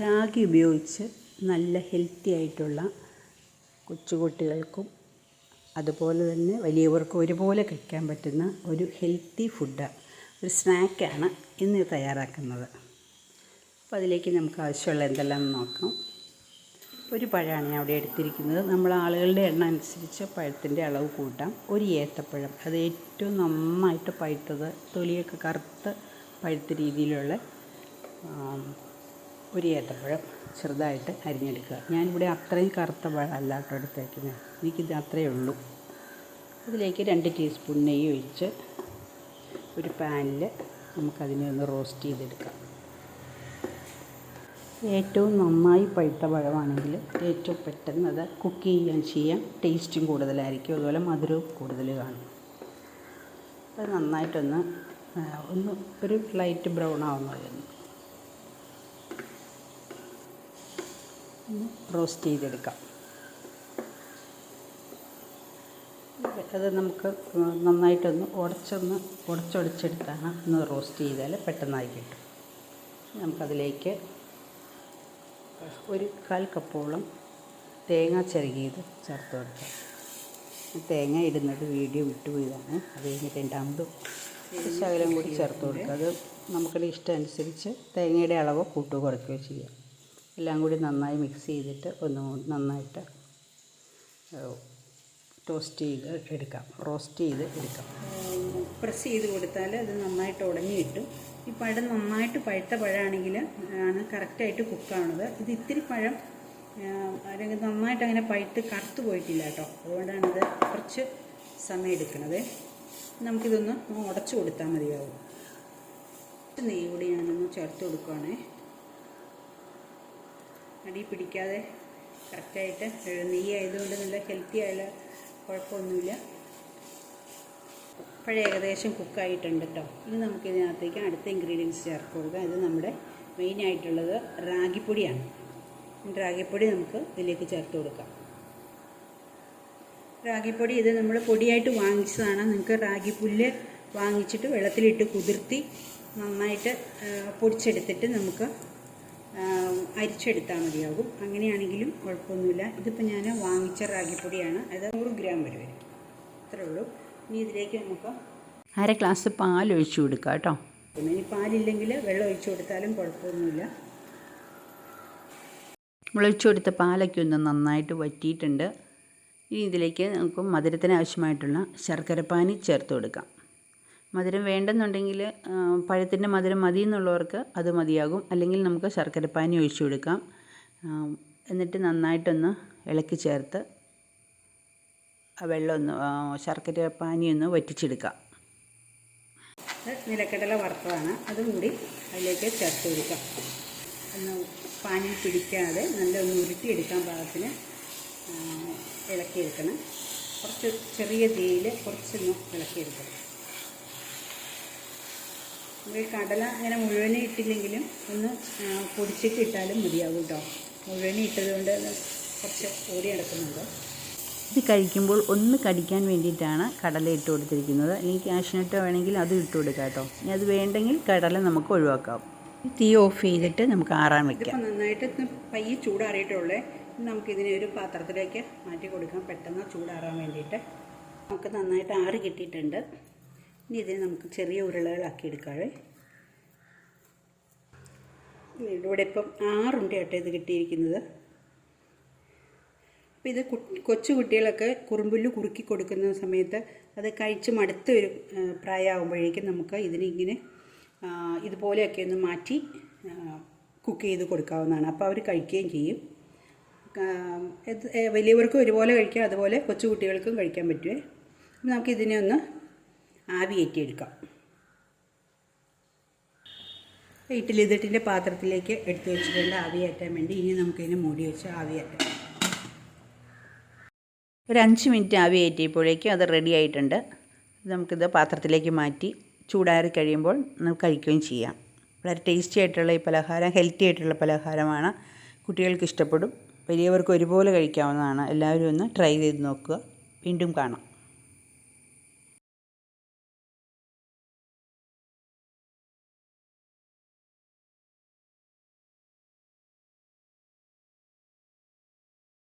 റാഗി ഉപയോഗിച്ച് നല്ല ഹെൽത്തി ആയിട്ടുള്ള കൊച്ചുകുട്ടികൾക്കും അതുപോലെ തന്നെ വലിയവർക്കും ഒരുപോലെ കഴിക്കാൻ പറ്റുന്ന ഒരു ഹെൽത്തി ഫുഡ് ഒരു സ്നാക്കാണ് ഇന്ന് തയ്യാറാക്കുന്നത്. അപ്പോൾ അതിലേക്ക് നമുക്ക് ആവശ്യമുള്ള എന്തെല്ലാം നോക്കാം. ഒരു പഴമാണ് ഞാൻ അവിടെ എടുത്തിരിക്കുന്നത്. നമ്മൾ ആളുകളുടെ എണ്ണം അനുസരിച്ച് പഴത്തിന്റെ അളവ് കൂട്ടാം. ഒരു ഏത്തപ്പഴം അത് ഏറ്റവും നന്നായിട്ട് പഴുത്തത് തൊലിയൊക്കെ കറുത്ത് പഴുത്ത രീതിയിലുള്ള ഒരു ഏത്തപ്പഴം ചെറുതായിട്ട് അരിഞ്ഞെടുക്കുക. ഞാനിവിടെ അത്രയും കറുത്ത പഴം അല്ലാട്ടോ എടുത്തേക്കുന്നത്. എനിക്കിത് അത്രയേ ഉള്ളൂ. അതിലേക്ക് രണ്ട് ടീസ്പൂൺ നെയ്യ് ഒഴിച്ച് ഒരു പാനിൽ നമുക്കതിനെ ഒന്ന് റോസ്റ്റ് ചെയ്തെടുക്കാം. ഏറ്റവും നന്നായി പഴുത്ത പഴമാണെങ്കിൽ ഏറ്റവും പെട്ടെന്ന് അത് കുക്ക് ചെയ്യാൻ ചെയ്യാം. ടേസ്റ്റും കൂടുതലായിരിക്കും. അതുപോലെ മധുരവും കൂടുതൽ കാണും. അത് നന്നായിട്ടൊന്ന് ഒന്ന് ഒരു ലൈറ്റ് ബ്രൗൺ ആവുന്ന റോസ്റ്റ് ചെയ്തെടുക്കാം. അത് നമുക്ക് നന്നായിട്ടൊന്ന് ഉടച്ചൊന്ന് ഉടച്ചൊടിച്ചെടുത്താണ് ഒന്ന് റോസ്റ്റ് ചെയ്താൽ പെട്ടെന്നായി കിട്ടും. നമുക്കതിലേക്ക് ഒരു കാൽ കപ്പോളം തേങ്ങ ചിരകിയത് ചേർത്ത് കൊടുക്കാം. തേങ്ങ ഇടുന്നത് വീഡിയോ വിട്ടുപോയതാണ് അത് കഴിഞ്ഞിട്ട് രണ്ടാമതും ശകലം കൂടി ചേർത്ത് കൊടുക്കുക. അത് നമുക്കുടെ ഇഷ്ടം അനുസരിച്ച് തേങ്ങയുടെ അളവ് കുറയ്ക്കുകയോ ചെയ്യാം. എല്ലാം കൂടി നന്നായി മിക്സ് ചെയ്തിട്ട് ഒന്ന് നന്നായിട്ട് ടോസ്റ്റ് ചെയ്ത് എടുക്കാം. റോസ്റ്റ് ചെയ്ത് എടുക്കാം. പ്രസ് ചെയ്ത് കൊടുത്താൽ അത് നന്നായിട്ട് ഉടഞ്ഞു കിട്ടും. ഈ പഴം നന്നായിട്ട് പഴുത്ത പഴമാണെങ്കിൽ ആണ് കറക്റ്റായിട്ട് കുക്കാവുന്നത് ഇത് ഇത്തിരി പഴം അല്ലെങ്കിൽ നന്നായിട്ട് അങ്ങനെ പഴുത്ത് കറുത്ത് പോയിട്ടില്ല കേട്ടോ. അതുകൊണ്ടാണിത് കുറച്ച് സമയം എടുക്കുന്നത് നമുക്കിതൊന്ന് ഉടച്ചു കൊടുത്താൽ മതിയാവും. നെയ്യ് കൂടി ഞാനൊന്ന് ചേർത്ത് കൊടുക്കുവാണേ. അടി പിടിക്കാതെ കറക്റ്റായിട്ട് നെയ്യ് ആയതുകൊണ്ട് നല്ല ഹെൽത്തി ആയ കുഴപ്പമൊന്നുമില്ല. പഴയ ഏകദേശം കുക്കായിട്ടുണ്ട് കേട്ടോ ഇനി നമുക്ക് ഇതിനകത്തേക്ക് അടുത്ത ഇൻഗ്രീഡിയൻസ് ചേർത്ത് കൊടുക്കാം. ഇത് നമ്മുടെ മെയിൻ ആയിട്ടുള്ളത് റാഗിപ്പൊടിയാണ്. റാഗിപ്പൊടി നമുക്ക് ഇതിലേക്ക് ചേർത്ത് കൊടുക്കാം. റാഗിപ്പൊടി ഇത് നമ്മൾ പൊടിയായിട്ട് വാങ്ങിച്ചതാണ്. നിങ്ങൾക്ക് റാഗിപ്പുല്ല് വാങ്ങിച്ചിട്ട് വെള്ളത്തിലിട്ട് കുതിർത്തി നന്നായിട്ട് പൊടിച്ചെടുത്തിട്ട് നമുക്ക് അരിച്ചെടുത്താൽ മതിയാകും. അങ്ങനെയാണെങ്കിലും കുഴപ്പമൊന്നുമില്ല. ഇതിപ്പോൾ ഞാൻ വാങ്ങിച്ച റാഗിപ്പൊടിയാണ്. അത് നൂറ് ഗ്രാം വരെ വരും. അത്രേ ഉള്ളൂ. ഇനി ഇതിലേക്ക് നമുക്ക് അര ഗ്ലാസ് പാൽ ഒഴിച്ചു കൊടുക്കുക കേട്ടോ. പിന്നെ ഇനി പാലില്ലെങ്കിൽ വെള്ളം ഒഴിച്ചു കൊടുത്താലും കുഴപ്പമൊന്നുമില്ല. മുളച്ചു കൊടുത്ത പാലൊക്കെ ഒന്ന് നന്നായിട്ട് വറ്റിയിട്ടുണ്ട്. ഇനി ഇതിലേക്ക് നമുക്ക് മധുരത്തിന് ആവശ്യമായിട്ടുള്ള ശർക്കരപ്പാനി ചേർത്ത് കൊടുക്കാം. മധുരം വേണ്ടെന്നുണ്ടെങ്കിൽ പഴത്തിന്റെ മധുരം മതി എന്നുള്ളവർക്ക് അത് മതിയാകും. അല്ലെങ്കിൽ നമുക്ക് ശർക്കരപ്പാനി ഒഴിച്ചു കൊടുക്കാം. എന്നിട്ട് നന്നായിട്ടൊന്ന് ഇളക്കി ചേർത്ത് ആ വെള്ളം ഒന്ന് വറ്റിച്ചെടുക്കാം. നിലക്കടല വറുത്തതാണ്. അതും കൂടി അതിലേക്ക് ചേർത്ത് കൊടുക്കാം. ഒന്ന് പാനി പിടിക്കാതെ നല്ല ഒന്ന് ഉരുട്ടിയെടുക്കാൻ പാകത്തിന് ഇളക്കി ഇളക്കിയെടുക്കണം. കുറച്ച് ചെറിയ തീയിൽ കുറച്ചൊന്ന് ഇളക്കിയെടുക്കണം. നമുക്ക് കടല അങ്ങനെ മുഴുവനെ ഇട്ടില്ലെങ്കിലും ഒന്ന് പൊടിച്ചിട്ട് ഇട്ടാലും മതിയാകും കേട്ടോ മുഴുവനെ ഇട്ടതുകൊണ്ട് കൊണ്ട് കുറച്ച് ഓടി നടക്കുന്നുണ്ട്. ഇത് കഴിക്കുമ്പോൾ ഒന്ന് കടിക്കാൻ വേണ്ടിയിട്ടാണ് കടല ഇട്ട് കൊടുത്തിരിക്കുന്നത്. അല്ലെങ്കിൽ കാഷ്നട്ട് വേണമെങ്കിൽ അത് ഇട്ട് കൊടുക്കാം കേട്ടോ ഇനി അത് വേണ്ടെങ്കിൽ കടല നമുക്ക് ഒഴിവാക്കാം. തീ ഓഫ് ചെയ്തിട്ട് നമുക്ക് ആറാൻ വെക്കാം. നന്നായിട്ട് പയ്യെ ചൂടാറിയിട്ടുള്ളേ. നമുക്കിതിനെ ഒരു പാത്രത്തിലേക്ക് മാറ്റി കൊടുക്കാം. പെട്ടെന്ന് ചൂടാറാൻ വേണ്ടിയിട്ട്. നമുക്ക് നന്നായിട്ട് ആറ് കിട്ടിയിട്ടുണ്ട്. ഇനി ഇതിനെ നമുക്ക് ചെറിയ ഉരുളകളാക്കി എടുക്കാവേ. ഇവിടെ ഇപ്പം ആറുണ്ട് കേട്ടോ ഇത് കിട്ടിയിരിക്കുന്നത്. അപ്പോൾ ഇത് കൊച്ചു കുട്ടികളൊക്കെ കുറുമ്പുല്ല് കുറുക്കി കൊടുക്കുന്ന സമയത്ത് അത് കഴിച്ച് മടുത്ത ഒരു പ്രായമാകുമ്പോഴേക്കും നമുക്ക് ഇതിനിങ്ങനെ ഇതുപോലെയൊക്കെ ഒന്ന് മാറ്റി കുക്ക് ചെയ്ത് കൊടുക്കാവുന്നതാണ്. അപ്പോൾ അവർ കഴിക്കുകയും ചെയ്യും. വലിയവർക്കും ഒരുപോലെ കഴിക്കാം അതുപോലെ കൊച്ചു കുട്ടികൾക്കും കഴിക്കാൻ പറ്റുമേ നമുക്ക് ഇതിനെ ഒന്ന് ആവിയേറ്റിയെടുക്കാം ഇഡ്ഡലി ഇതിട്ടിന്റെ പാത്രത്തിലേക്ക് എടുത്തു വെച്ചിട്ടുണ്ട് ആവിയേറ്റാൻ വേണ്ടി. ഇനി നമുക്കിതിന് മൂടി വെച്ച് ആവിയേറ്റാം ഒരു അഞ്ച് മിനിറ്റ് ആവി കയറ്റിയപ്പോഴേക്കും അത് റെഡി ആയിട്ടുണ്ട്. നമുക്കിത് പാത്രത്തിലേക്ക് മാറ്റി ചൂടാറി കഴിയുമ്പോൾ നമുക്ക് കഴിക്കുകയും ചെയ്യാം. വളരെ ടേസ്റ്റി ആയിട്ടുള്ള ഈ പലഹാരം ഹെൽത്തി ആയിട്ടുള്ള പലഹാരമാണ്. കുട്ടികൾക്ക് ഇഷ്ടപ്പെടും. വലിയവർക്ക് ഒരുപോലെ കഴിക്കാവുന്നതാണ്. എല്ലാവരും ഒന്ന് ട്രൈ ചെയ്ത് നോക്കുക. വീണ്ടും കാണാം.